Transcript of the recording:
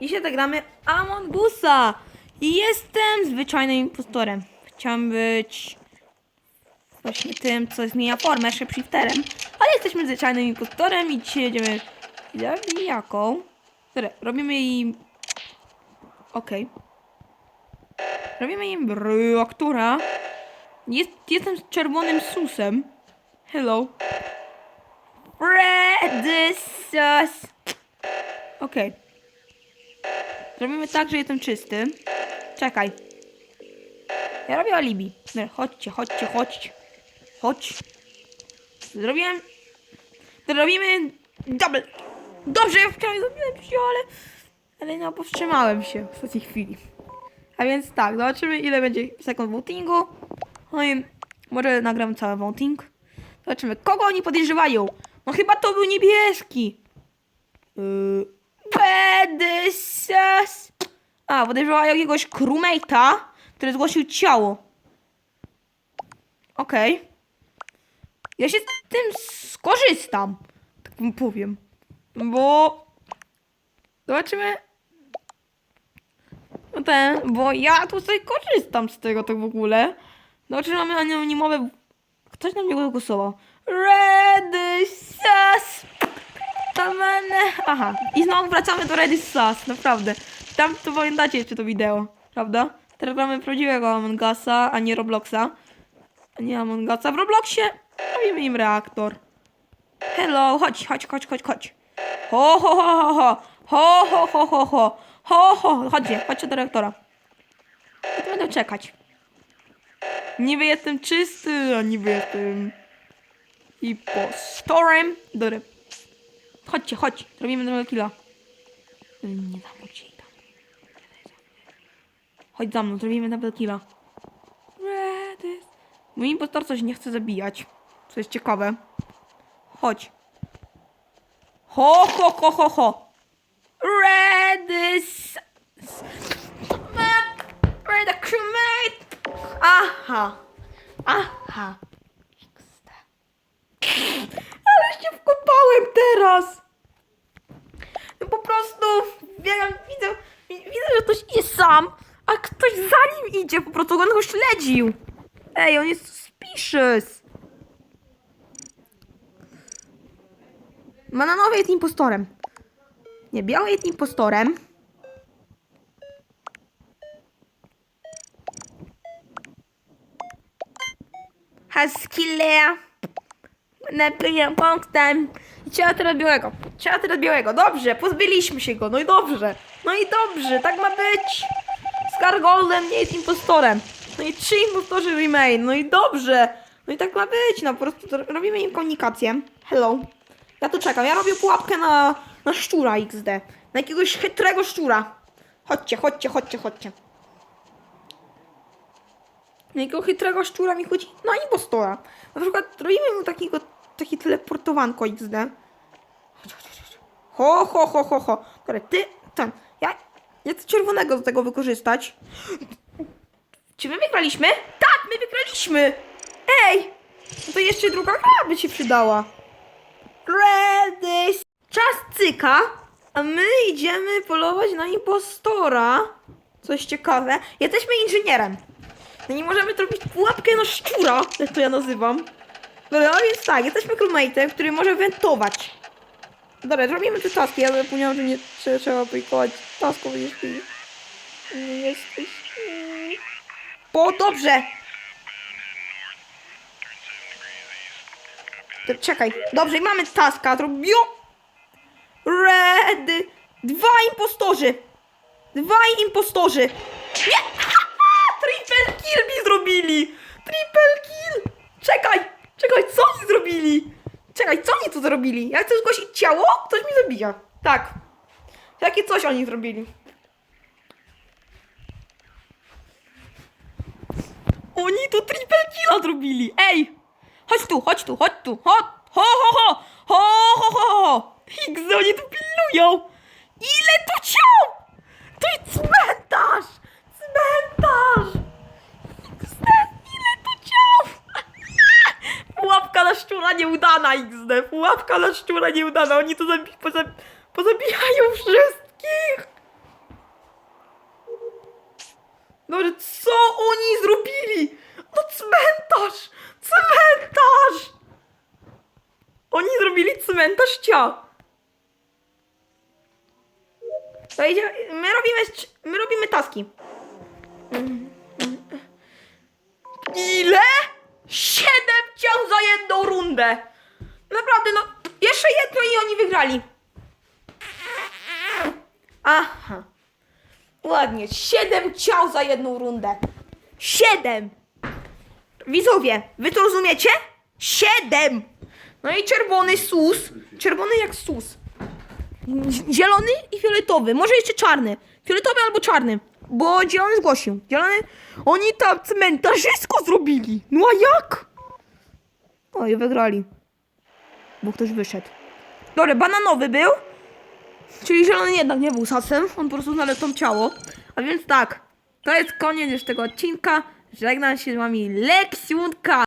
Dzisiaj zagramy Among Usa. I jestem zwyczajnym impostorem. Chciałam być właśnie tym, co zmienia formę, shifterem. Ale jesteśmy zwyczajnym impostorem i dzisiaj jedziemy zabijaką. Dobra, robimy im... Okej. Robimy im reaktora. Jest, jestem z czerwonym susem. Hello. Red sus. Okej. Zrobimy tak, że jestem czysty. Czekaj. Ja robię alibi. Dobra, Chodźcie, chodźcie, chodźcie. Chodź. Zrobiłem... Zrobimy... Double. Dobrze, ja wczoraj zrobiłem się, ale... Ale no, powstrzymałem się w ostatniej chwili. A więc tak, zobaczymy ile będzie sekund votingu. No i może nagram cały voting. Zobaczymy, kogo oni podejrzewają. No chyba to był niebieski. Yy, Sas. A, podejrzewają jakiegoś crewmate'a, który zgłosił ciało. Okej. Ja się z tym skorzystam. Tak wam powiem. Bo... Zobaczymy. No ten, bo ja tutaj korzystam z tego tak w ogóle. Zobaczymy, mamy anonimowe... Ktoś na mnie głosował. Red Sus! Aha. I znowu wracamy do Ready Sus, naprawdę. Tam to pamiętacie jeszcze to wideo, prawda? Teraz gramy prawdziwego Among Usa, a nie Robloxa. A nie Among Usa. W Robloxie robimy im reaktor. Hello, chodź, chodź, chodź, chodź, chodź. Ho, ho, ho, ho, ho. Ho, ho, ho, ho, ho. Ho, ho. Chodźcie, chodźcie do reaktora. Ja tu będę czekać. Niby jestem czysty, a niby jestem impostorem. Dobra. Chodźcie, chodź. Robimy drugiego killa. Nie dam ci tam. Chodź za mną, zrobimy double killa. Mój impostor coś nie chce zabijać. Co jest ciekawe. Chodź. Ho, ho, ho, ho, ho. Redis. Red crewmate. Aha. Aha. XD. Ale się wkopałem teraz. No po prostu wiem, widzę, wi- widzę, że ktoś idzie sam, a ktoś za nim idzie, po prostu on go śledził. Ej, on jest suspicious. Bananowy jest impostorem. Nie, biały jest impostorem. Haskille. Napiję punktem. Teraz białego. Teraz białego. Dobrze, pozbyliśmy się go. No i dobrze. No i dobrze, tak ma być. Scar Golden nie jest impostorem. No i trzy impostorzy remain. No i dobrze. No i tak ma być. No po prostu robimy im komunikację. Hello. Ja tu czekam. Ja robię pułapkę na, na szczura XD. Na jakiegoś chytrego szczura. Chodźcie, chodźcie, chodźcie, chodźcie. Na jakiego chytrego szczura mi chodzi? Na impostora. Na przykład robimy mu takiego, takie teleportowanko XD. Ho, ho, ho, ho, ho. Dobra, ty, ten. Ja, ja chcę czerwonego do tego wykorzystać. Czy my wygraliśmy? Tak, my wygraliśmy! Ej! No to jeszcze druga gra by się przydała. Ready. Czas cyka, a my idziemy polować na impostora. Coś ciekawe. Jesteśmy inżynierem. No nie możemy zrobić pułapkę na szczura, jak to ja nazywam. Dobra, a więc tak, jesteśmy crewmate'em, który może wentować. Dobra, zrobimy te taski, ja zapomniałam, że nie trzeba, trzeba aplikować tasków, jeśli nie jesteś... Bo dobrze! To czekaj, dobrze, i mamy taska, zrobił... Red! Dwa impostorzy! Dwa impostorzy! Nie! Triple kill mi zrobili! Triple kill! Czekaj! Czekaj, co oni zrobili? Czekaj, co oni tu zrobili? Ja chcę zgłosić ciało, ktoś mi zabija. Tak. Jakie coś oni zrobili. Oni tu triple killa zrobili! Ej! Chodź tu, chodź tu, chodź tu! Ho, ho, ho, ho! Ho, ho, ho, ho! X, oni tu pilnują! Ile tu ciał! To jest na XD, pułapka na szczura nieudana, oni to zabi pozabijają wszystkich! No Dobrze, co oni zrobili? No cmentarz! Cmentarz! Oni zrobili cmentarz ciał. My robimy, my robimy taski. Ile? Siedem ciał za jedną rundę! Wygrali. Aha. Ładnie, siedem ciał za jedną rundę. Siedem. Widzowie, wy to rozumiecie? Siedem. No i czerwony sus. Czerwony jak sus. Zielony i fioletowy. Może jeszcze czarny. Fioletowy albo czarny. Bo zielony zgłosił. Zielony. Oni tam cmentarzysko zrobili. No a jak? O i wygrali. Bo ktoś wyszedł. Dobra, bananowy był. Czyli zielony jednak nie był sasem. On po prostu znalazł tam ciało. A więc tak. To jest koniec już tego odcinka. Żegnam się z wami Leksiunka.